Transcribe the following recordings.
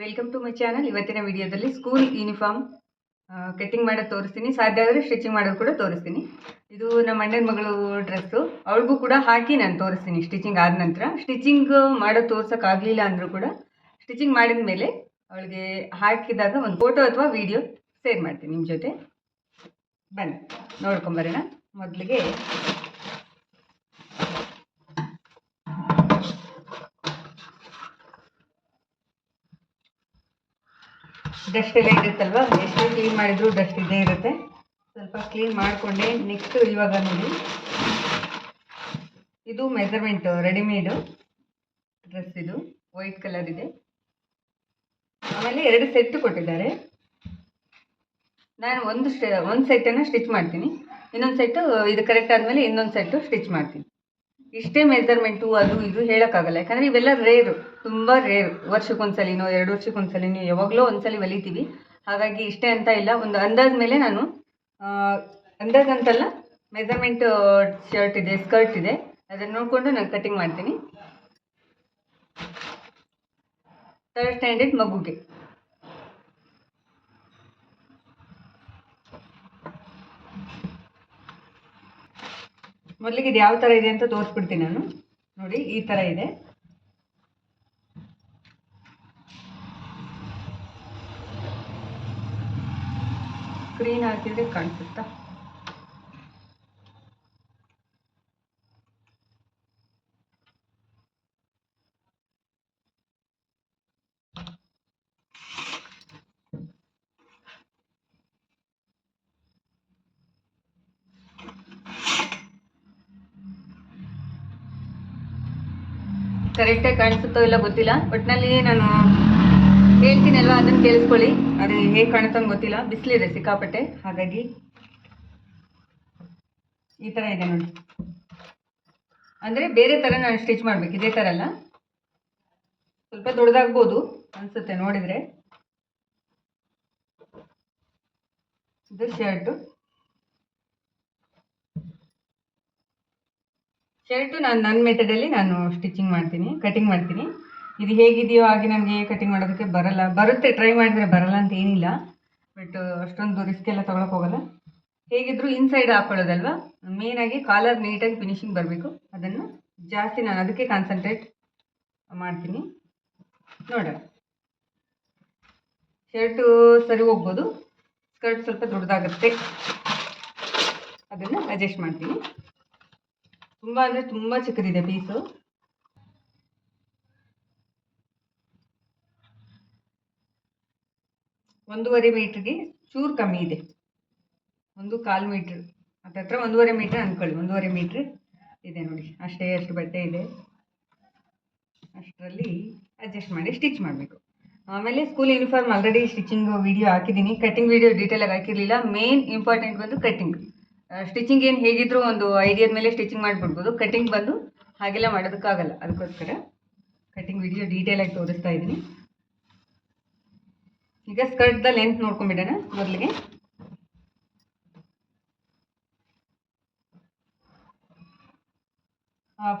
Welcome to my channel ಇವತ್ತಿನ ವಿಡಿಯೋದಲ್ಲಿ school uniform cutting ಮಾಡೋದು ತೋರಿಸ್ತೀನಿ. ಸಾಧ್ಯ ಆದರೆ ಸ್ಟಿಚಿಂಗ್ ಮಾಡೋದು ಕೂಡ ತೋರಿಸ್ತೀನಿ. ಇದು ನಮ್ಮ ಅಣ್ಣನ ಮಗಳು ಡ್ರೆಸ್ಸು ಅವಳಿಗೂ ಕೂಡ ಹಾಕಿ ನಾನು ತೋರಿಸ್ತೀನಿ ಸ್ಟಿಚಿಂಗ್ ಆದ ನಂತರ. ಸ್ಟಿಚಿಂಗ್ ಮಾಡೋದು ತೋರ್ಸೋಕ್ಕಾಗಲಿಲ್ಲ ಅಂದರೂ ಕೂಡ ಸ್ಟಿಚಿಂಗ್ ಮಾಡಿದ ಮೇಲೆ ಅವಳಿಗೆ ಹಾಕಿದಾಗ ಒಂದು ಫೋಟೋ ಅಥವಾ ವಿಡಿಯೋ ಶೇರ್ ಮಾಡ್ತೀನಿ ನಿಮ್ಮ ಜೊತೆ. ಬನ್ನಿ ನೋಡ್ಕೊಂಬರೋಣ ಮೊದಲಿಗೆ ಡಸ್ಟ್ ಎಲ್ಲ ಇರುತ್ತಲ್ವ? ಎಷ್ಟೇ ಕ್ಲೀನ್ ಮಾಡಿದ್ರು ಡಸ್ಟ್ ಇದ್ದೇ ಇರುತ್ತೆ. ಸ್ವಲ್ಪ ಕ್ಲೀನ್ ಮಾಡಿಕೊಂಡೆ. ನೆಕ್ಸ್ಟ್ ಇವಾಗ ನೋಡಿ. ಇದು ಮೆಜರ್ಮೆಂಟ್ ರೆಡಿಮೇಡು ಡ್ರೆಸ್ ಇದು. ವೈಟ್ ಕಲರ್ ಇದೆ. ಆಮೇಲೆ ಎರಡು ಸೆಟ್ ಕೊಟ್ಟಿದ್ದಾರೆ. ನಾನು ಒಂದು ಸ್ಟೆ ಒಂದು ಸೆಟ್ಟನ್ನು ಸ್ಟಿಚ್ ಮಾಡ್ತೀನಿ. ಇನ್ನೊಂದು ಸೆಟ್ಟು ಇದು ಕರೆಕ್ಟ್ ಆದಮೇಲೆ ಇನ್ನೊಂದು ಸೆಟ್ಟು ಸ್ಟಿಚ್ ಮಾಡ್ತೀನಿ. ಇಷ್ಟೇ ಮೆಜರ್ಮೆಂಟು ಅದು ಇದು ಹೇಳೋಕ್ಕಾಗಲ್ಲ. ಯಾಕಂದರೆ ಇವೆಲ್ಲ ರೇರು ತುಂಬ ರೇರು ವರ್ಷಕ್ಕೊಂದ್ಸಲಿನೋ, ಎರಡು ವರ್ಷಕ್ಕೊಂದ್ಸಲಿನೋ, ಯಾವಾಗಲೋ ಒಂದ್ಸಲಿ ಹೊಲಿತೀವಿ ಹಾಗಾಗಿ ಇಷ್ಟೇ ಅಂತ ಇಲ್ಲ. ಒಂದು ಅಂದಾಜ್ ಮೇಲೆ ನಾನು ಅಂದಾಜಂತಲ್ಲ ಮೆಜರ್ಮೆಂಟ್ ಶರ್ಟ್ ಇದೆ ಸ್ಕರ್ಟ್ ಇದೆ. ಅದನ್ನು ನೋಡಿಕೊಂಡು ನಾನು ಕಟಿಂಗ್ ಮಾಡ್ತೀನಿ. ಥರ್ಡ್ ಸ್ಟ್ಯಾಂಡರ್ಡ್ ಮಗುಗೆ. ಮೊದಲಿಗೆ ಇದು ಯಾವ ಥರ ಇದೆ ಅಂತ ತೋರಿಸ್ಬಿಡ್ತೀನಿ ನಾನು. ನೋಡಿ, ಈ ಥರ ಇದೆ. ಸ್ಕ್ರೀನ್ ಹಾಕಿದ್ರೆ ಕಾಣಿಸುತ್ತಾ? ಕರೆಕ್ಟಾಗಿ ಕಾಣಿಸುತ್ತೋ ಇಲ್ಲ ಗೊತ್ತಿಲ್ಲ. ಒಟ್ಟಿನಲ್ಲಿ ನಾನು ಹೇಳ್ತೀನಲ್ವ? ಅದನ್ನು ಕೇಳಿಸ್ಕೊಳ್ಳಿ. ಅದು ಹೇಗೆ ಕಾಣುತ್ತೋ ಗೊತ್ತಿಲ್ಲ. ಬಿಸಿಲಿದೆ ಸಿಕ್ಕಾಪಟ್ಟೆ. ಹಾಗಾಗಿ ಈ ಥರ ಇದೆ ನೋಡಿ. ಅಂದರೆ ಬೇರೆ ಥರ ನಾನು ಸ್ಟಿಚ್ ಮಾಡಬೇಕು. ಇದೇ ಥರ ಅಲ್ಲ. ಸ್ವಲ್ಪ ದೊಡ್ಡದಾಗ್ಬೋದು ಅನಿಸುತ್ತೆ ನೋಡಿದರೆ. ಇದು ಶರ್ಟು. ಶರ್ಟು ನಾನು ನನ್ನ ಮೆಥಡಲ್ಲಿ ನಾನು ಸ್ಟಿಚಿಂಗ್ ಮಾಡ್ತೀನಿ ಕಟಿಂಗ್ ಮಾಡ್ತೀನಿ. ಇದು ಹೇಗಿದೆಯೋ ಹಾಗೆ ನನಗೆ ಕಟಿಂಗ್ ಮಾಡೋದಕ್ಕೆ ಬರಲ್ಲ. ಬರುತ್ತೆ ಟ್ರೈ ಮಾಡಿದ್ರೆ ಬರಲ್ಲ ಅಂತ ಏನಿಲ್ಲ. ಬಟ್ ಅಷ್ಟೊಂದು ರಿಸ್ಕ್ ಎಲ್ಲ ತೊಗೊಳಕ್ಕೆ ಹೋಗಲ್ಲ. ಹೇಗಿದ್ರು ಇನ್ಸೈಡ್ ಮೇನ್ ಆಗಿ ಕಾಲರ್ ನೀಟಾಗಿ ಫಿನಿಶಿಂಗ್ ಬರಬೇಕು. ಅದನ್ನು ಜಾಸ್ತಿ ನಾನು ಅದಕ್ಕೆ ಕಾನ್ಸಂಟ್ರೇಟ್ ಮಾಡ್ತೀನಿ. ನೋಡೋಣ. ಶರ್ಟು ಸರಿ ಹೋಗ್ಬೋದು. ಸ್ಕರ್ಟ್ ಸ್ವಲ್ಪ ದೊಡ್ಡದಾಗುತ್ತೆ. ಅದನ್ನು ಅಡ್ಜಸ್ಟ್ ಮಾಡ್ತೀನಿ. ತುಂಬ ಅಂದರೆ ತುಂಬ ಚಿಕ್ಕದಿದೆ ಪೀಸು. ಒಂದೂವರೆ ಮೀಟ್ರಿಗೆ ಚೂರು ಕಮ್ಮಿ ಇದೆ. ಒಂದು ಕಾಲು ಮೀಟ್ರ್. ಹತ್ರ ಒಂದೂವರೆ ಮೀಟ್ರ್ ಅಂದ್ಕೊಳ್ಳಿ ಒಂದೂವರೆ ಮೀಟ್ರ್ ಇದೆ ನೋಡಿ. ಅಷ್ಟೇ ಅಷ್ಟು ಬಟ್ಟೆ ಇದೆ. ಅಷ್ಟರಲ್ಲಿ ಅಡ್ಜಸ್ಟ್ ಮಾಡಿ ಸ್ಟಿಚ್ ಮಾಡಬೇಕು. ಆಮೇಲೆ school uniform already stitching video ಹಾಕಿದ್ದೀನಿ. ಕಟ್ಟಿಂಗ್ ವಿಡಿಯೋ ಡೀಟೇಲಾಗಿ ಹಾಕಿರಲಿಲ್ಲ. ಮೇನ್ ಇಂಪಾರ್ಟೆಂಟ್ ಬಂದು ಕಟ್ಟಿಂಗ್ ಸ್ಟಿಚಿಂಗ್ ಏನು ಹೇಗಿದ್ರು ಒಂದು ಐಡಿಯಾದ ಮೇಲೆ ಸ್ಟಿಚಿಂಗ್ ಮಾಡಿಬಿಡ್ಬೋದು. ಕಟಿಂಗ್ ಬಂದು ಹಾಗೆಲ್ಲ ಮಾಡೋದಕ್ಕಾಗಲ್ಲ. ಅದಕ್ಕೋಸ್ಕರ ಕಟಿಂಗ್ ವಿಡಿಯೋ ಡೀಟೇಲಾಗಿ ತೋರಿಸ್ತಾ ಇದ್ದೀನಿ. ಈಗ ಸ್ಕರ್ಟ್ದ ಲೆಂತ್ ನೋಡ್ಕೊಂಬಿಡೋಣ ಮೊದಲಿಗೆ.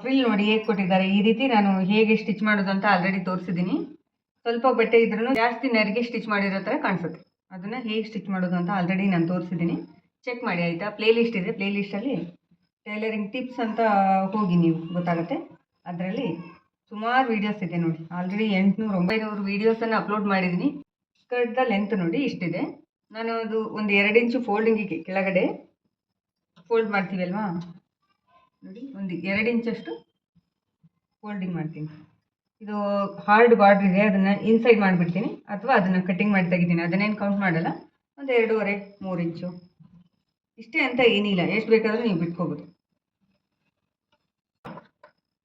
ಫ್ರಿಲ್ ನೋಡಿ ಹೇಗೆ ಕೊಟ್ಟಿದ್ದಾರೆ. ಈ ರೀತಿ ನಾನು ಹೇಗೆ ಸ್ಟಿಚ್ ಮಾಡೋದು ಅಂತ ಆಲ್ರೆಡಿ ತೋರಿಸಿದ್ದೀನಿ. ಸ್ವಲ್ಪ ಬಟ್ಟೆ ಇದ್ರೂ ಜಾಸ್ತಿ ನೆರಿಗೆ ಸ್ಟಿಚ್ ಮಾಡಿರೋ ಥರ ಕಾಣಿಸುತ್ತೆ. ಅದನ್ನು ಹೇಗೆ ಸ್ಟಿಚ್ ಮಾಡೋದು ಅಂತ ಆಲ್ರೆಡಿ ನಾನು ತೋರಿಸಿದ್ದೀನಿ. ಚೆಕ್ ಮಾಡಿ, ಆಯಿತಾ? ಪ್ಲೇ ಲಿಸ್ಟ್ ಇದೆ ಪ್ಲೇ ಲಿಸ್ಟಲ್ಲಿ ಟೈಲರಿಂಗ್ ಟಿಪ್ಸ್ ಅಂತ ಹೋಗಿ ನೀವು, ಗೊತ್ತಾಗುತ್ತೆ? ಅದರಲ್ಲಿ ಸುಮಾರು ವೀಡಿಯೋಸ್ ಇದೆ ನೋಡಿ. ಆಲ್ರೆಡಿ ಎಂಟುನೂರು, ಒಂಬೈನೂರು ವೀಡಿಯೋಸನ್ನು ಅಪ್ಲೋಡ್ ಮಾಡಿದ್ದೀನಿ ಸ್ಕರ್ಟ್ದ ಲೆಂತ್ ನೋಡಿ, ಇಷ್ಟಿದೆ. ನಾನು ಅದು ಒಂದು ಎರಡು ಇಂಚು ಫೋಲ್ಡಿಂಗಿಗೆ ಕೆಳಗಡೆ ಫೋಲ್ಡ್ ಮಾಡ್ತೀವಲ್ವಾ ನೋಡಿ, ಒಂದು ಎರಡು ಇಂಚಷ್ಟು ಫೋಲ್ಡಿಂಗ್ ಮಾಡ್ತೀನಿ. ಇದು ಹಾರ್ಡ್ ಬಾರ್ಡ್ರ್ ಇದೆ, ಅದನ್ನು ಇನ್ಸೈಡ್ ಮಾಡಿಬಿಡ್ತೀನಿ. ಅಥವಾ ಅದನ್ನು ಕಟ್ಟಿಂಗ್ ಮಾಡಿ ತೆಗಿತೀನಿ. ಅದನ್ನೇನು ಕೌಂಟ್ ಮಾಡಲ್ಲ? ಒಂದು ಎರಡೂವರೆ, ಮೂರು ಇಂಚು ಇಷ್ಟೇ ಅಂತ ಏನಿಲ್ಲ. ಎಷ್ಟು ಬೇಕಾದರೂ ನೀವು ಬಿಟ್ಕೋಬೋದು.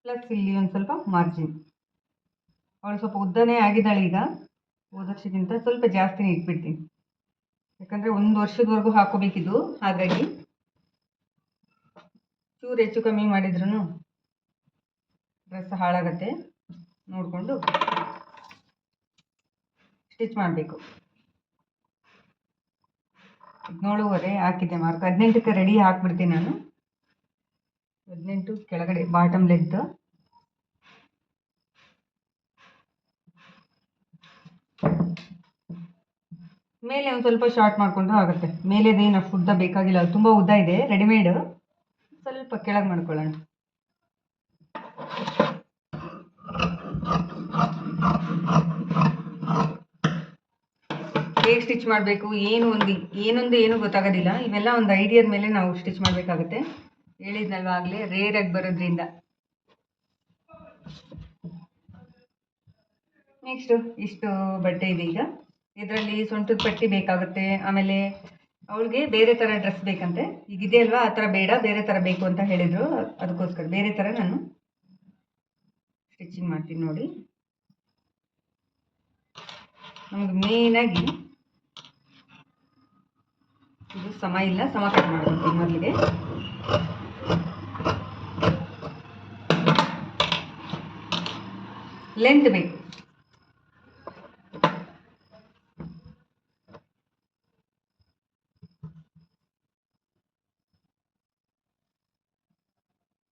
ಪ್ಲಸ್ ಇಲ್ಲಿ ಒಂದು ಸ್ವಲ್ಪ ಮಾರ್ಜಿನ್ ಅವಳು ಸ್ವಲ್ಪ ಉದ್ದನೇ ಆಗಿದ್ದಾಳೆ ಈಗ. ವರ್ಷಕ್ಕಿಂತ ಸ್ವಲ್ಪ ಜಾಸ್ತಿನೇ ಇಟ್ಬಿಡ್ತೀನಿ. ಯಾಕಂದರೆ ಒಂದು ವರ್ಷದವರೆಗೂ ಹಾಕೋಬೇಕಿದ್ದು ಹಾಗಾಗಿ ಚೂರು ಹೆಚ್ಚು ಕಮ್ಮಿ ಮಾಡಿದ್ರು ಡ್ರೆಸ್ ಹಾಳಾಗತ್ತೆ. ನೋಡಿಕೊಂಡು ಸ್ಟಿಚ್ ಮಾಡಬೇಕು. ಹದಿನೇಳುವರೆ ಹಾಕಿದ್ದೆ ಮಾರ್ಕ್. ಹದಿನೆಂಟಕ್ಕೆ ರೆಡಿ ಹಾಕ್ಬಿಡ್ತೀನಿ ನಾನು. ಹದಿನೆಂಟು ಕೆಳಗಡೆ ಬಾಟಮ್ ಲೆದ್ದು ಮೇಲೆ ಒಂದು ಸ್ವಲ್ಪ ಶಾರ್ಟ್ ಮಾಡಿಕೊಂಡು ಆಗುತ್ತೆ. ಮೇಲೆದೇನು ಉದ್ದ ಬೇಕಾಗಿಲ್ಲ, ಅದು ತುಂಬ ಉದ್ದ ಇದೆ ರೆಡಿಮೇಡ್ ಸ್ವಲ್ಪ ಕೆಳಗೆ ಮಾಡ್ಕೊಳ್ಳೋಣ. ಹೇಗೆ ಸ್ಟಿಚ್ ಮಾಡಬೇಕು, ಏನು ಒಂದು, ಏನೊಂದು ಏನು ಗೊತ್ತಾಗೋದಿಲ್ಲ. ಇವೆಲ್ಲ ಒಂದು ಐಡಿಯಾದ ಮೇಲೆ ನಾವು ಸ್ಟಿಚ್ ಮಾಡಬೇಕಾಗುತ್ತೆ. ಹೇಳಿದ್ನಲ್ವ ಆಗಲೇ, ರೇರಾಗಿ ಬರೋದ್ರಿಂದ. ನೆಕ್ಸ್ಟು ಇಷ್ಟು ಬಟ್ಟೆ ಇದೆ ಈಗ. ಇದರಲ್ಲಿ ಸೊಂಟದ ಪಟ್ಟಿ ಬೇಕಾಗುತ್ತೆ. ಆಮೇಲೆ ಅವಳಿಗೆ ಬೇರೆ ಥರ ಡ್ರೆಸ್ ಬೇಕಂತೆ. ಈಗ ಇದೆ ಅಲ್ವಾ, ಆ ಥರ ಬೇಡ, ಬೇರೆ ಥರ ಬೇಕು ಅಂತ ಹೇಳಿದರು. ಅದಕ್ಕೋಸ್ಕರ ಬೇರೆ ಥರ ನಾನು ಸ್ಟಿಚಿಂಗ್ ಮಾಡ್ತೀನಿ ನೋಡಿ. ನಮಗೆ ಮೇಯ್ನಾಗಿ ಇದು ಸಮ ಇಲ್ಲ ಸಮ ಕಟ್ ಮಾಡ್ಬೇಕು ಮೊದಲಿಗೆ. ಲೆಂತ್ ಬೇಕು.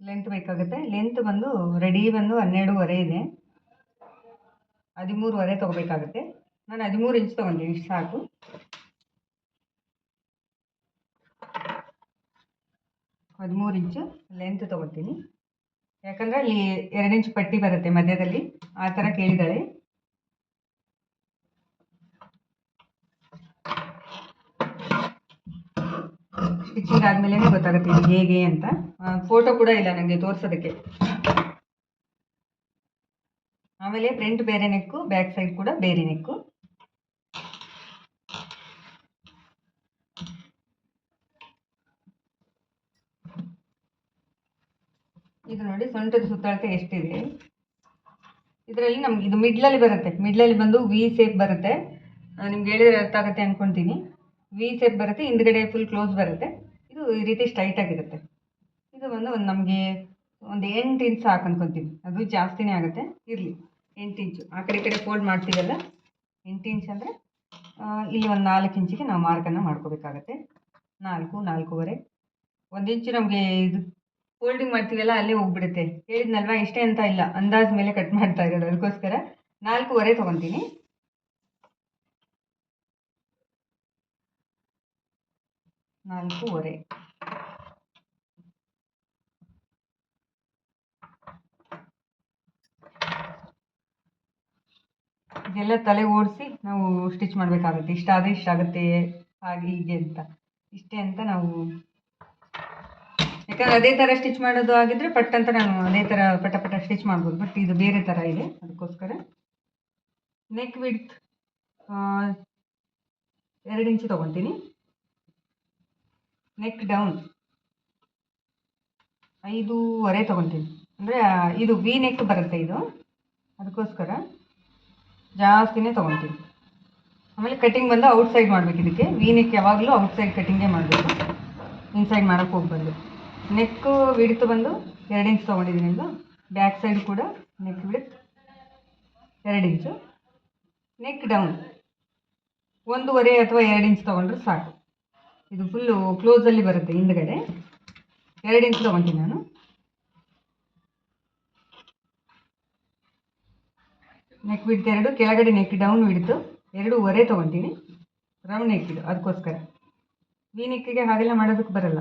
ಲೆಂತ್ ಬೇಕಾಗುತ್ತೆ. ಲೆಂತ್ ಬಂದು ರೆಡಿ ಬಂದು ಹನ್ನೆರಡೂವರೆ ಇದೆ. ಹದಿಮೂರುವರೆ ತೊಗೋಬೇಕಾಗುತ್ತೆ. ನಾನು ಹದಿಮೂರು ಇಂಚ್ ತೊಗೊಂತೀನಿ ಸಾಕು. ಹದಿಮೂರು ಇಂಚು ಲೆಂತ್ ತೊಗೊತೀನಿ. ಯಾಕಂದರೆ ಅಲ್ಲಿ ಎರಡು ಇಂಚು ಪಟ್ಟಿ ಬರುತ್ತೆ ಮಧ್ಯದಲ್ಲಿ. ಆ ಥರ ಕೇಳಿದಾಳೆ ಸ್ಟಿಚಿಂಗ್ ಆದಮೇಲೆ ಗೊತ್ತಾಗುತ್ತೆ ಇದು ಹೇಗೆ ಅಂತ. ಫೋಟೋ ಕೂಡ ಇಲ್ಲ ನನಗೆ ತೋರಿಸೋದಕ್ಕೆ. ಆಮೇಲೆ ಫ್ರಂಟ್ ಬೇರೆ ನೆಕ್ಕು ಬ್ಯಾಕ್ ಸೈಡ್ ಕೂಡ ಬೇರೆ ನೆಕ್ಕು ಇದು ನೋಡಿ ಸೊಂಟದ ಸುತ್ತಳತೆ ಎಷ್ಟಿದೆ? ಇದರಲ್ಲಿ ನಮ್ಗೆ ಇದು ಮಿಡ್ಲಲ್ಲಿ ಬರುತ್ತೆ. ಮಿಡ್ಲಲ್ಲಿ ಬಂದು ವಿ ಸೇಪ್ ಬರುತ್ತೆ. ನಿಮ್ಗೆ ಹೇಳಿದ್ರೆ ಅರ್ಥ ಆಗುತ್ತೆ ಅಂದ್ಕೊತೀನಿ ವಿ ಸೇಪ್ ಬರುತ್ತೆ, ಹಿಂದ್ಗಡೆ ಫುಲ್ ಕ್ಲೋಸ್ ಬರುತ್ತೆ. ಇದು ಈ ರೀತಿ ಸ್ಟ್ರೈಟ್ ಆಗಿರುತ್ತೆ. ಇದು ಬಂದು ಒಂದು ನಮಗೆ ಒಂದು ಎಂಟು ಇಂಚ್ ಸಾಕು ಅದು ಜಾಸ್ತಿನೇ ಆಗುತ್ತೆ. ಇರಲಿ. ಎಂಟು ಇಂಚು ಆ ಕಡೆ ಕಡೆ ಫೋಲ್ಡ್ ಮಾಡ್ತೀವಲ್ಲ? ಎಂಟು ಇಂಚ್ ಅಂದರೆ ಇಲ್ಲಿ ಒಂದು ನಾಲ್ಕು ಇಂಚಿಗೆ ನಾವು ಮಾರ್ಕನ್ನು ಮಾಡ್ಕೋಬೇಕಾಗತ್ತೆ. ನಾಲ್ಕು, ನಾಲ್ಕೂವರೆ. ಒಂದು ಇಂಚು ನಮಗೆ ಇದು ಫೋಲ್ಡಿಂಗ್ ಮಾಡ್ತೀವಲ್ಲ, ಅಲ್ಲೇ ಹೋಗ್ಬಿಡುತ್ತೆ. ಹೇಳಿದ್ನಲ್ವಾ, ಇಷ್ಟೇ ಅಂತ ಇಲ್ಲ. ಅಂದಾಜ್ ಮೇಲೆ ಕಟ್ ಮಾಡ್ತಾ ಇರೋದು ಅದಕ್ಕೋಸ್ಕರ ನಾಲ್ಕೂವರೆ ತೊಗೊತೀನಿ. ನಾಲ್ಕೂವರೆ. ಇದೆಲ್ಲ ತಲೆ ಓಡಿಸಿ ನಾವು ಸ್ಟಿಚ್ ಮಾಡಬೇಕಾಗುತ್ತೆ. ಇಷ್ಟ ಆಗುತ್ತೆ, ಹಾಗೆ ಹೀಗೆ ಅಂತ. ಇಷ್ಟೇ ಅಂತ ನಾವು ಯಾಕಂದ್ರೆ ಅದೇ ಥರ ಸ್ಟಿಚ್ ಮಾಡೋದು ಆಗಿದ್ರೆ ಪಟ್ ಅಂತ ನಾನು ಅದೇ ಥರ ಪಟ ಪಟ ಸ್ಟಿಚ್ ಮಾಡ್ಬೋದು. ಬಟ್ ಇದು ಬೇರೆ ಥರ ಇದೆ. ಅದಕ್ಕೋಸ್ಕರ ನೆಕ್ ವಿಡ್ತ್ ಎರಡು ಇಂಚು ತೊಗೊತೀನಿ. ನೆಕ್ ಡೌನ್ ಐದೂವರೆ ತೊಗೊತೀನಿ. ಅಂದರೆ ಇದು ವಿ ನೆಕ್ ಬರುತ್ತೆ ಇದು. ಅದಕ್ಕೋಸ್ಕರ ಜಾಸ್ತಿನೇ ತೊಗೊತೀನಿ. ಆಮೇಲೆ ಕಟಿಂಗ್ ಬಂದು ಔಟ್ಸೈಡ್ ಮಾಡಬೇಕು ಇದಕ್ಕೆ. ವಿ ನೆಕ್ ಯಾವಾಗಲೂ ಔಟ್ಸೈಡ್ ಕಟಿಂಗೇ ಮಾಡಬೇಕು. ಇನ್ಸೈಡ್ ಮಾಡೋಕ್ಕೆ ಹೋಗ್ಬಾರ್ದು. ನೆಕ್ ವಿಡ್ತ್ ಬಂದು ಎರಡು ಇಂಚ್ ತೊಗೊಂಡಿದ್ದೀನಿ ಇದು ಬ್ಯಾಕ್ ಸೈಡ್ ಕೂಡ ನೆಕ್ ವಿಡ್ತ್ ಎರಡು ಇಂಚು ನೆಕ್ ಡೌನ್ ಒಂದೂವರೆ ಅಥವಾ ಎರಡು ಇಂಚ್ ತೊಗೊಂಡ್ರೆ ಸಾಕು. ಇದು ಫುಲ್ಲು ಕ್ಲೋಸಲ್ಲಿ ಬರುತ್ತೆ ಹಿಂದ್ಗಡೆ. ಎರಡು ಇಂಚ್ ತೊಗೊಂತೀನಿ ನಾನು. ನೆಕ್ ಬಿಡ್ತು ಎರಡು, ಕೆಳಗಡೆ ನೆಕ್ ಡೌನ್ ಹಿಡಿದು ಎರಡೂವರೆ ತೊಗೊತೀನಿ. ರೌಂಡ್ ನೆಕ್ ಇದು, ಅದಕ್ಕೋಸ್ಕರ. ವಿ ನೆಕ್ಕಿಗೆ ಹಾಗೆಲ್ಲ ಮಾಡೋದಕ್ಕೆ ಬರಲ್ಲ.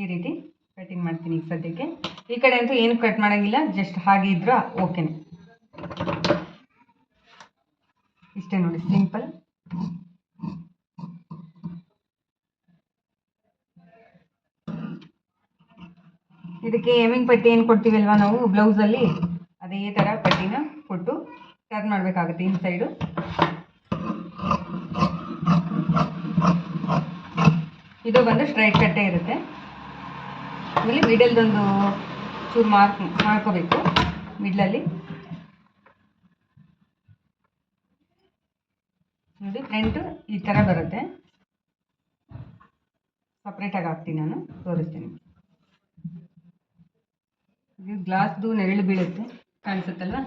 ಈ ರೀತಿ ಕಟಿಂಗ್ ಮಾಡ್ತೀನಿ ಈಗ ಸದ್ಯಕ್ಕೆ. ಈ ಕಡೆ ಅಂತೂ ಏನು ಕಟ್ ಮಾಡೋಂಗಿಲ್ಲ ಜಸ್ಟ್ ಹಾಗೆ ಇದ್ರೂ ಓಕೆನೆ ಇಷ್ಟೇ ನೋಡಿ ಸಿಂಪಲ್ ಇದಕ್ಕೆ ಎಮಿಂಗ್ ಪಟ್ಟಿ ಏನು ಕೊಡ್ತೀವಲ್ವಾ ನಾವು ಬ್ಲೌಸಲ್ಲಿ ಅದೇ ಥರ ಪಟ್ಟಿನ ಕೊಟ್ಟು ಟರ್ನ್ ಮಾಡಬೇಕಾಗುತ್ತೆ ಇನ್ ಸೈಡು ಇದು ಬಂದು ಸ್ಟ್ರೈಟ್ ಕಟ್ಟೆ ಇರುತ್ತೆ. ಆಮೇಲೆ ಮಿಡಲ್ದೊಂದು ಚೂರು ಮಾರ್ಕ್ ಮಾಡ್ಕೋಬೇಕು ಮಿಡ್ಲಲ್ಲಿ ನೋಡಿ ಫ್ರಂಟು ಈ ಥರ ಬರುತ್ತೆ. ಸಪ್ರೇಟಾಗಿ ಹಾಕ್ತೀನಿ ನಾನು, ತೋರಿಸ್ತೀನಿ. ಇದು ಗ್ಲಾಸ್ದು ನೆರಳು ಬೀಳುತ್ತೆ, ಕಾಣಿಸುತ್ತಲ್ವ?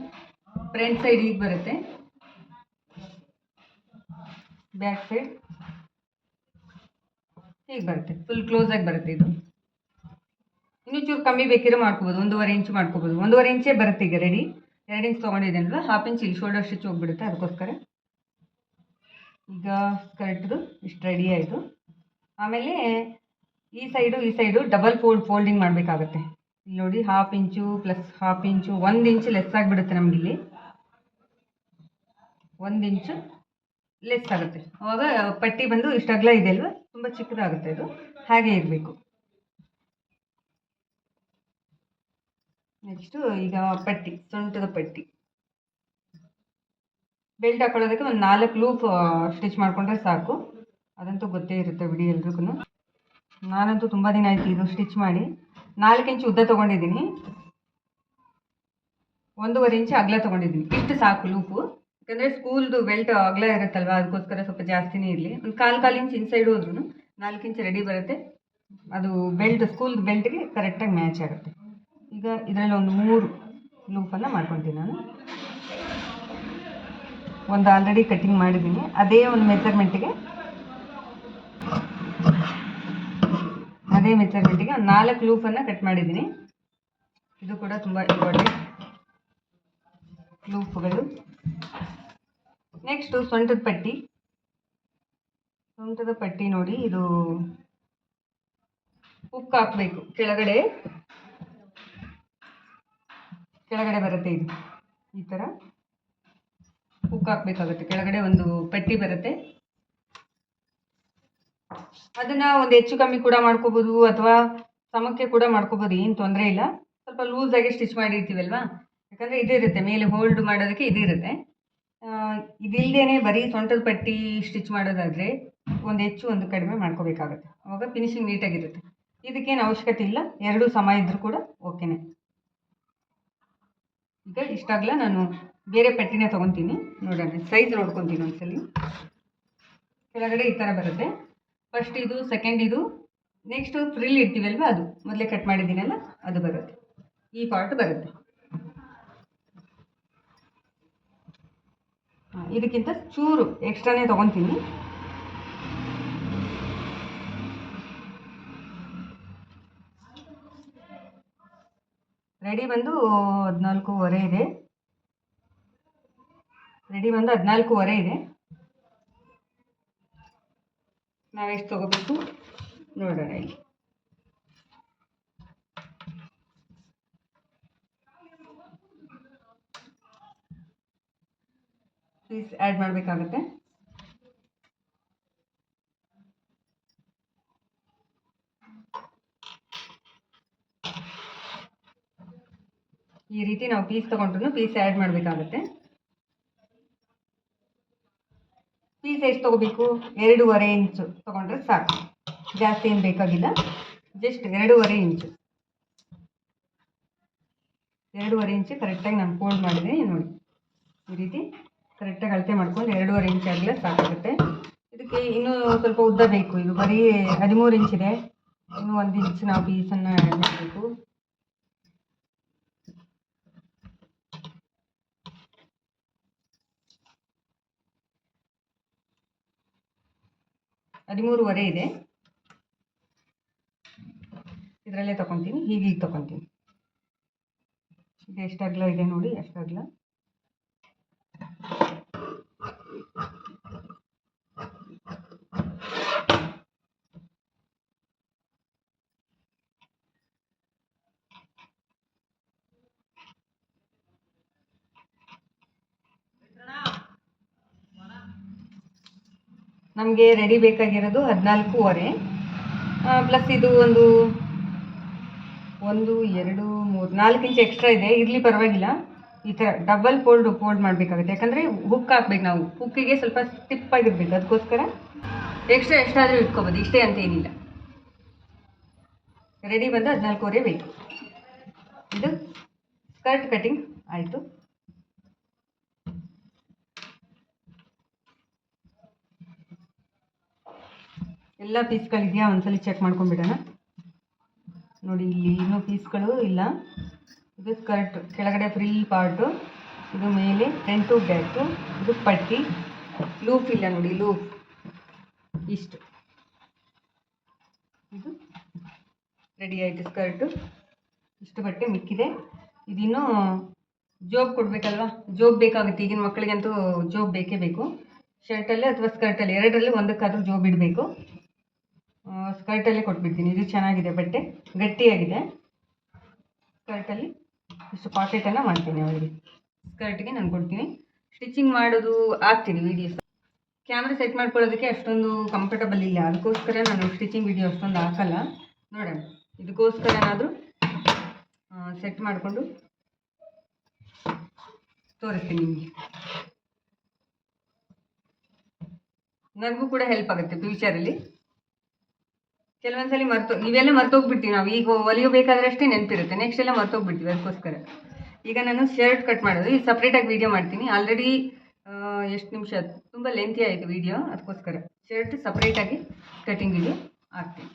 ಫ್ರಂಟ್ ಸೈಡ್ ಹೀಗೆ ಬರುತ್ತೆ. ಬ್ಯಾಕ್ ಸೈಡ್ ಹೀಗೆ ಬರುತ್ತೆ ಫುಲ್ ಕ್ಲೋಸ್ ಆಗಿ ಬರುತ್ತೆ ಇದು. ಇನ್ನೂ ಚೂರು ಕಮ್ಮಿ ಬೇಕಿದ್ರೆ ಮಾಡ್ಕೋಬೋದು, ಒಂದೂವರೆ ಇಂಚು ಮಾಡ್ಕೋಬೋದು. ಒಂದೂವರೆ ಇಂಚೇ ಬರುತ್ತೆ ಈಗ ರೆಡಿ ಎರಡು ಇಂಚ್ ತೊಗೊಂಡಿದ್ದೇನಲ್ಲ ಹಾಫ್ ಇಂಚ್ ಇಲ್ಲಿ ಶೋಲ್ಡರ್ ಸ್ಟಿಚ್ ಹೋಗ್ಬಿಡುತ್ತೆ, ಅದಕ್ಕೋಸ್ಕರ. ಈಗ ಸ್ಕರ್ಟ್ದು ಇಷ್ಟು ರೆಡಿ ಆಯಿತು. ಆಮೇಲೆ ಈ ಸೈಡು ಈ ಸೈಡು ಡಬಲ್ ಫೋಲ್ಡ್ ಫೋಲ್ಡಿಂಗ್ ಮಾಡಬೇಕಾಗತ್ತೆ. ಇಲ್ಲಿ ನೋಡಿ half inch plus half inch ಒಂದು ಇಂಚು ಲೆಸ್ ಆಗಿಬಿಡುತ್ತೆ ನಮಗಿಲ್ಲಿ ಒಂದು ಇಂಚು ಲೆಸ್ ಆಗುತ್ತೆ. ಅವಾಗ ಪಟ್ಟಿ ಬಂದು ಇಷ್ಟು ಅಗಲ ಇದೆ ಅಲ್ವಾ? ತುಂಬ ಚಿಕ್ಕದಾಗುತ್ತೆ ಅದು. ಹಾಗೆ ಇರಬೇಕು. ನೆಕ್ಸ್ಟು ಈಗ ಪಟ್ಟಿ, ಸೊಂಟದ ಪಟ್ಟಿ. ಬೆಲ್ಟ್ ಹಾಕೊಳ್ಳೋದಕ್ಕೆ ಒಂದು ನಾಲ್ಕು ಲೂಪ್ ಸ್ಟಿಚ್ ಮಾಡಿಕೊಂಡ್ರೆ ಸಾಕು. ಅದಂತೂ ಗೊತ್ತೇ ಇರುತ್ತೆ ಬಿಡಿ ಎಲ್ರಿಗೂ ನಾನಂತೂ ತುಂಬ ದಿನ ಆಯ್ತು ಇದು ಸ್ಟಿಚ್ ಮಾಡಿ. ನಾಲ್ಕು ಇಂಚು ಉದ್ದ ತೊಗೊಂಡಿದ್ದೀನಿ. ಒಂದೂವರೆ ಇಂಚು ಅಗಲ ತೊಗೊಂಡಿದ್ದೀನಿ. ಇಷ್ಟು ಸಾಕು ಲೂಪು. ಯಾಕಂದರೆ ಸ್ಕೂಲ್ದು ಬೆಲ್ಟ್ ಅಗಲ ಇರುತ್ತಲ್ವ, ಅದಕ್ಕೋಸ್ಕರ ಸ್ವಲ್ಪ ಜಾಸ್ತಿನೇ ಇರಲಿ. ಒಂದು ಕಾಲು ಕಾಲು ಇಂಚು ಇನ್ಸೈಡ್ ಹೋದ್ರೂ ನಾಲ್ಕು ಇಂಚು ರೆಡಿ ಬರುತ್ತೆ. ಅದು ಬೆಲ್ಟ್, ಸ್ಕೂಲ್ದು ಬೆಲ್ಟ್ಗೆ ಕರೆಕ್ಟಾಗಿ ಮ್ಯಾಚ್ ಆಗುತ್ತೆ. ಈಗ ಇದರಲ್ಲಿ ಒಂದು ಮೂರು ಲೂಪನ್ನು ಮಾಡ್ಕೊತೀನಿ ನಾನು. ಒಂದು ಆಲ್ರೆಡಿ ಕಟ್ಟಿಂಗ್ ಮಾಡಿದ್ದೀನಿ. ಅದೇ ಒಂದು ಮೆಜರ್ಮೆಂಟಿಗೆ ಅದೇ ಮೆಜರ್ಮೆಂಟಿಗೆ ಒಂದು ನಾಲ್ಕು ಲೂಪನ್ನು ಕಟ್ ಮಾಡಿದ್ದೀನಿ. ಇದು ಕೂಡ ತುಂಬ ಇಂಪಾರ್ಟೆಂಟ್ ಲೂಪ್ಗಳು ನೆಕ್ಸ್ಟು ಸೊಂಟದ ಪಟ್ಟಿ. ಸೊಂಟದ ಪಟ್ಟಿ ನೋಡಿ, ಇದು ಉಕ್ಕು ಹಾಕಬೇಕು ಕೆಳಗಡೆ ಕೆಳಗಡೆ ಬರುತ್ತೆ ಇದು. ಈ ಥರ ಹುಕ್ ಹಾಕ್ಬೇಕಾಗುತ್ತೆ. ಕೆಳಗಡೆ ಒಂದು ಪಟ್ಟಿ ಬರುತ್ತೆ. ಅದನ್ನ ಒಂದು ಹೆಚ್ಚು ಕಮ್ಮಿ ಕೂಡ ಮಾಡ್ಕೋಬೋದು ಅಥವಾ ಸಮಕ್ಕೆ ಕೂಡ ಮಾಡ್ಕೋಬೋದು, ಏನು ತೊಂದರೆ ಇಲ್ಲ. ಸ್ವಲ್ಪ ಲೂಸಾಗಿ ಸ್ಟಿಚ್ ಮಾಡಿರ್ತೀವಲ್ವಾ? ಯಾಕಂದರೆ ಇದೇ ಇರುತ್ತೆ. ಮೇಲೆ ಹೋಲ್ಡ್ ಮಾಡೋದಕ್ಕೆ ಇದಿರುತ್ತೆ ಇದಿಲ್ಲದೇನೆ ಬರೀ ಸೊಂಟದ ಪಟ್ಟಿ ಸ್ಟಿಚ್ ಮಾಡೋದಾದರೆ ಒಂದು ಹೆಚ್ಚು ಒಂದು ಕಡಿಮೆ ಮಾಡ್ಕೋಬೇಕಾಗುತ್ತೆ. ಅವಾಗ ಫಿನಿಶಿಂಗ್ ನೀಟಾಗಿರುತ್ತೆ ಇದಕ್ಕೇನು ಅವಶ್ಯಕತೆ ಇಲ್ಲ. ಎರಡೂ ಸಮ ಇದ್ದರೂ ಕೂಡ ಓಕೆನೆ ಈಗ ಇಷ್ಟಾಗಲ್ಲ ನಾನು ಬೇರೆ ಪೆಟ್ಟಿನೇ ತೊಗೊತೀನಿ. ನೋಡೋಣ ಸೈಜ್ ನೋಡ್ಕೊತೀನಿ ಒಂದ್ಸಲಿ. ಕೆಳಗಡೆ ಈ ಥರ ಬರುತ್ತೆ. ಫಸ್ಟ್ ಇದು ಸೆಕೆಂಡ್ ಇದು ನೆಕ್ಸ್ಟು ಫ್ರಿಲ್ ಇಡ್ತೀವಲ್ವ ಅದು. ಮೊದಲೇ ಕಟ್ ಮಾಡಿದ್ದೀನಲ್ಲ, ಅದು ಬರುತ್ತೆ. ಈ ಪಾರ್ಟ್ ಬರುತ್ತೆ. ಇದಕ್ಕಿಂತ ಚೂರು ಎಕ್ಸ್ಟ್ರಾನೇ ತೊಗೊತೀನಿ. ರೆಡಿ ಬಂದು ಹದಿನಾಲ್ಕೂವರೆ ಇದೆ. ರೆಡಿ ಬಂದು ಹದಿನಾಲ್ಕೂವರೆ ಇದೆ. ನಾವೆಷ್ಟು ತಗೋಬೇಕು? ನೋಡೋಣ ಇಲ್ಲಿ. ಪ್ಲೀಸ್ ಆ್ಯಡ್ ಮಾಡಬೇಕಾಗುತ್ತೆ. ಈ ರೀತಿ ನಾವು ಪೀಸ್ ತೊಗೊಂಡ್ರು ಪೀಸ್ ಆ್ಯಡ್ ಮಾಡಬೇಕಾಗುತ್ತೆ. ಪೀಸ್ ಎಷ್ಟು ತೊಗೋಬೇಕು? ಎರಡೂವರೆ ಇಂಚು ತೊಗೊಂಡ್ರೆ ಸಾಕು. ಜಾಸ್ತಿ ಏನು ಬೇಕಾಗಿಲ್ಲ. ಜಸ್ಟ್ ಎರಡೂವರೆ ಇಂಚು ಎರಡೂವರೆ ಇಂಚು ಕರೆಕ್ಟಾಗಿ ನಾನು ಫೋಲ್ಡ್ ಮಾಡಿದೆ ನೋಡಿ. ಈ ರೀತಿ ಕರೆಕ್ಟಾಗಿ ಅಳತೆ ಮಾಡ್ಕೊಂಡು ಎರಡೂವರೆ ಇಂಚ್ ಆಗಲೇ ಸಾಕಾಗುತ್ತೆ. ಇದಕ್ಕೆ ಇನ್ನೂ ಸ್ವಲ್ಪ ಉದ್ದ ಬೇಕು. ಇದು ಬರೀ ಹದಿಮೂರು ಇಂಚಿದೆ ಇನ್ನೂ ಒಂದು ಇಂಚ್ ನಾವು ಪೀಸನ್ನು ಆ್ಯಡ್ ಮಾಡಬೇಕು. ಹದಿಮೂರುವರೆ ಇದೆ. ಇದರಲ್ಲೇ ತಗೊತೀನಿ ಹೀಗೆ ಹೀಗೆ ತಗೊತೀನಿ ಇದು ಎಷ್ಟು ಅಗಲ ಇದೆ ನೋಡಿ ಎಷ್ಟು ಅಗಲ ನಮಗೆ ರೆಡಿ ಬೇಕಾಗಿರೋದು ಹದಿನಾಲ್ಕೂವರೆ. ಪ್ಲಸ್ ಇದು ಒಂದು ಒಂದು, ಎರಡು, ಮೂರು, ನಾಲ್ಕು ಇಂಚ್ ಎಕ್ಸ್ಟ್ರಾ ಇದೆ. ಇರಲಿ ಪರವಾಗಿಲ್ಲ. ಈ ಥರ ಡಬಲ್ ಫೋಲ್ಡ್ ಫೋಲ್ಡ್ ಮಾಡಬೇಕಾಗುತ್ತೆ. ಯಾಕಂದರೆ ಹುಕ್ ಹಾಕ್ಬೇಕು ನಾವು. ಹುಕ್ಕಿಗೆ ಸ್ವಲ್ಪ ಸ್ಟಿಪ್ ಆಗಿರಬೇಕು. ಅದಕ್ಕೋಸ್ಕರ ಎಕ್ಸ್ಟ್ರಾ ಎಕ್ಸ್ಟ್ರಾ ಆದರೂ ಇಟ್ಕೋಬೋದು. ಇಷ್ಟೇ ಅಂತ ಏನಿಲ್ಲ. ರೆಡಿ ಬಂದು ಹದಿನಾಲ್ಕೂವರೆ ಬೇಕು ಇದು ಸ್ಕರ್ಟ್ ಕಟಿಂಗ್ ಆಯಿತು. ಎಲ್ಲ ಪೀಸ್ಗಳಿದೆಯಾ ಒಂದ್ಸಲಿ ಚೆಕ್ ಮಾಡ್ಕೊಂಡ್ಬಿಡೋಣ. ನೋಡಿ, ಇಲ್ಲಿ ಇನ್ನೂ ಪೀಸ್ಗಳು ಇಲ್ಲ. ಇದು ಸ್ಕರ್ಟ್ ಕೆಳಗಡೆ ಫ್ರೀ ಪಾರ್ಟು ಇದು ಮೇಲೆ ಟು ಬ್ಯಾಕು ಇದು ಪಟ್ಟಿ. ಲೂಪ್ ಇಲ್ಲ ನೋಡಿ ಲೂಪ್ ಇಷ್ಟು. ಇದು ರೆಡಿ ಆಯಿತು ಸ್ಕರ್ಟು ಇಷ್ಟು ಬಟ್ಟೆ ಮಿಕ್ಕಿದೆ. ಇದಿನ್ನೂ ಜೋಬ್ ಕೊಡಬೇಕಲ್ವಾ? ಜೋಬ್ ಬೇಕಾಗುತ್ತೆ. ಈಗಿನ ಮಕ್ಕಳಿಗಂತೂ ಜೋಬ್ ಬೇಕೇ ಬೇಕು. ಶರ್ಟಲ್ಲಿ ಅಥವಾ ಸ್ಕರ್ಟಲ್ಲಿ ಎರಡರಲ್ಲಿ ಒಂದಕ್ಕಾದ್ರೂ ಜೋಬ್ ಇಡಬೇಕು. ಸ್ಕರ್ಟಲ್ಲೇ ಕೊಟ್ಬಿಡ್ತೀನಿ. ಇದು ಚೆನ್ನಾಗಿದೆ ಬಟ್ಟೆ. ಗಟ್ಟಿಯಾಗಿದೆ. ಸ್ಕರ್ಟಲ್ಲಿ ಇಷ್ಟು ಪಾಕೆಟನ್ನು ಮಾಡ್ತೀನಿ ಅವರಿಗೆ. ಸ್ಕರ್ಟ್ಗೆ ನಾನು ಕೊಡ್ತೀನಿ. ಸ್ಟಿಚಿಂಗ್ ಮಾಡೋದು ಆಗ್ತೀನಿ ವೀಡಿಯೋಸ್ ಕ್ಯಾಮ್ರಾ ಸೆಟ್ ಮಾಡ್ಕೊಳ್ಳೋದಕ್ಕೆ ಅಷ್ಟೊಂದು ಕಂಫರ್ಟಬಲ್ ಇಲ್ಲ. ಅದಕ್ಕೋಸ್ಕರ ನಾನು ಸ್ಟಿಚಿಂಗ್ ವಿಡಿಯೋ ಅಷ್ಟೊಂದು ಹಾಕಲ್ಲ. ನೋಡೋಣ. ಇದಕ್ಕೋಸ್ಕರ ಏನಾದರೂ ಸೆಟ್ ಮಾಡಿಕೊಂಡು ತೋರಿಸ್ತೀನಿ ನಿಮಗೆ. ನನಗೂ ಕೂಡ ಹೆಲ್ಪ್ ಆಗುತ್ತೆ ಫ್ಯೂಚರಲ್ಲಿ ಕೆಲವೊಂದ್ಸಲಿ ಮರ್ತು, ಇವೆಲ್ಲ ಮರ್ತೋಗ್ಬಿಡ್ತೀವಿ ನಾವು. ಈಗ ಒಲಿಯೋಬೇಕಾದ್ರೆ ಅಷ್ಟೇ ನೆನಪಿರುತ್ತೆ. ನೆಕ್ಸ್ಟ್ ಎಲ್ಲ ಮರ್ತೋಗ್ಬಿಡ್ತೀವಿ ಅದಕ್ಕೋಸ್ಕರ. ಈಗ ನಾನು ಶರ್ಟ್ ಕಟ್ ಮಾಡೋದು. ಈಗ ಸಪ್ರೇಟಾಗಿ ವೀಡಿಯೋ ಮಾಡ್ತೀನಿ. ಆಲ್ರೆಡಿ ಎಷ್ಟು ನಿಮಿಷ ತುಂಬ ಲೆಂತಿ ಆಯಿತು ವೀಡಿಯೋ ಅದಕ್ಕೋಸ್ಕರ. ಶರ್ಟ್ ಸಪ್ರೇಟಾಗಿ ವಿಡಿಯೋ ಹಾಕ್ತೀನಿ.